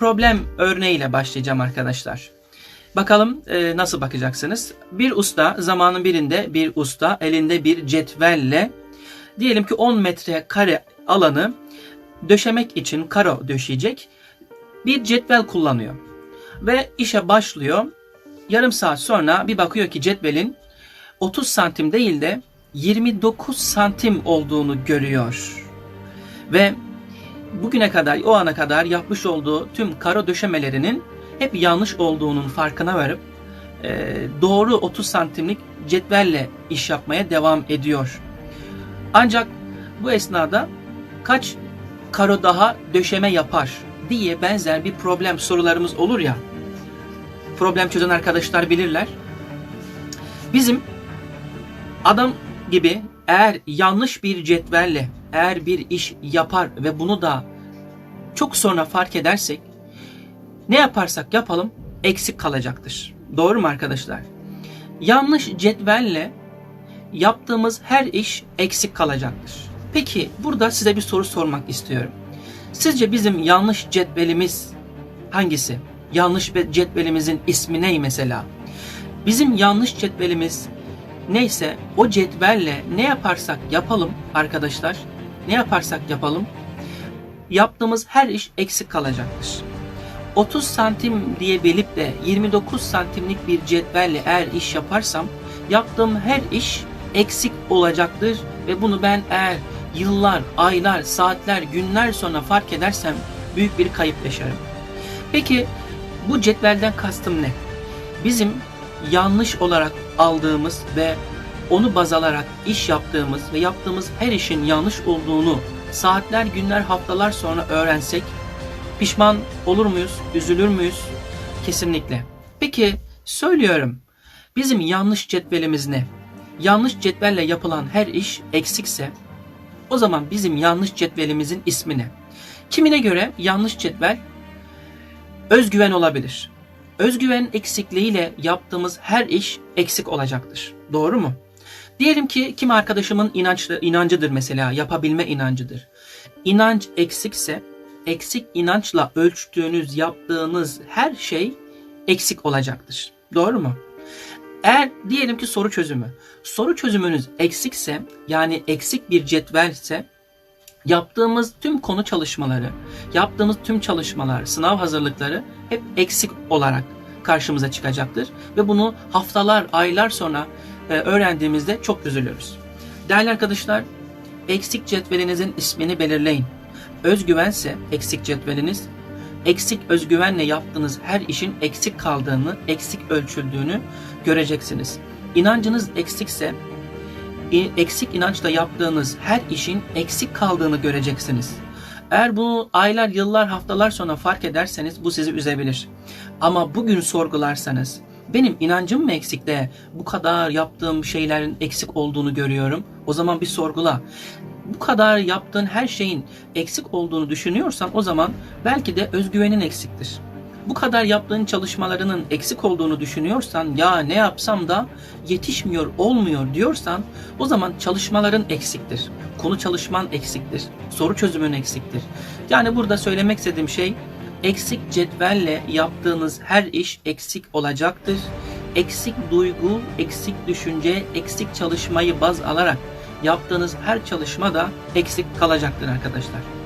problem örneğiyle başlayacağım arkadaşlar. Bakalım e, nasıl bakacaksınız? Bir usta zamanın birinde bir usta elinde bir cetvelle diyelim ki 10 metre kare alanı döşemek için karo döşeyecek bir cetvel kullanıyor. Ve işe başlıyor. Yarım saat sonra bir bakıyor ki cetvelin 30 santim değil de 29 santim olduğunu görüyor. Ve bugüne kadar o ana kadar yapmış olduğu tüm karo döşemelerinin hep yanlış olduğunun farkına varıp e, doğru 30 santimlik cetvelle iş yapmaya devam ediyor. Ancak bu esnada kaç karo daha döşeme yapar diye benzer bir problem sorularımız olur ya. Problem çözen arkadaşlar bilirler. Bizim adam gibi eğer yanlış bir cetvelle eğer bir iş yapar ve bunu da çok sonra fark edersek ne yaparsak yapalım eksik kalacaktır. Doğru mu arkadaşlar? Yanlış cetvelle yaptığımız her iş eksik kalacaktır. Peki burada size bir soru sormak istiyorum. Sizce bizim yanlış cetvelimiz hangisi? Yanlış cetvelimizin ismi ne mesela? Bizim yanlış cetvelimiz neyse o cetvelle ne yaparsak yapalım arkadaşlar, ne yaparsak yapalım yaptığımız her iş eksik kalacaktır. 30 santim diye belip de 29 santimlik bir cetvelle eğer iş yaparsam yaptığım her iş eksik olacaktır ve bunu ben eğer yıllar, aylar, saatler, günler sonra fark edersem büyük bir kayıp yaşarım. Peki bu cetvelden kastım ne? Bizim yanlış olarak aldığımız ve onu baz alarak iş yaptığımız ve yaptığımız her işin yanlış olduğunu saatler, günler, haftalar sonra öğrensek pişman olur muyuz? Üzülür müyüz? Kesinlikle. Peki söylüyorum. Bizim yanlış cetvelimiz ne? Yanlış cetvelle yapılan her iş eksikse o zaman bizim yanlış cetvelimizin ismi ne? Kimine göre yanlış cetvel özgüven olabilir. Özgüven eksikliğiyle yaptığımız her iş eksik olacaktır. Doğru mu? Diyelim ki kim arkadaşımın inançlı, inancıdır mesela, yapabilme inancıdır. İnanç eksikse, eksik inançla ölçtüğünüz, yaptığınız her şey eksik olacaktır. Doğru mu? Eğer diyelim ki soru çözümü, soru çözümünüz eksikse, yani eksik bir cetvelse, yaptığımız tüm konu çalışmaları, yaptığımız tüm çalışmalar, sınav hazırlıkları hep eksik olarak karşımıza çıkacaktır. Ve bunu haftalar, aylar sonra e, öğrendiğimizde çok üzülüyoruz. Değerli arkadaşlar, eksik cetvelinizin ismini belirleyin. Özgüvense eksik cetveliniz, eksik özgüvenle yaptığınız her işin eksik kaldığını, eksik ölçüldüğünü göreceksiniz. İnancınız eksikse, eksik inançla yaptığınız her işin eksik kaldığını göreceksiniz. Eğer bunu aylar, yıllar, haftalar sonra fark ederseniz bu sizi üzebilir. Ama bugün sorgularsanız, benim inancım mı eksik de bu kadar yaptığım şeylerin eksik olduğunu görüyorum. O zaman bir sorgula. Bu kadar yaptığın her şeyin eksik olduğunu düşünüyorsan o zaman belki de özgüvenin eksiktir. Bu kadar yaptığın çalışmalarının eksik olduğunu düşünüyorsan ya ne yapsam da yetişmiyor olmuyor diyorsan o zaman çalışmaların eksiktir. Konu çalışman eksiktir. Soru çözümün eksiktir. Yani burada söylemek istediğim şey Eksik cetvelle yaptığınız her iş eksik olacaktır. Eksik duygu, eksik düşünce, eksik çalışmayı baz alarak yaptığınız her çalışma da eksik kalacaktır arkadaşlar.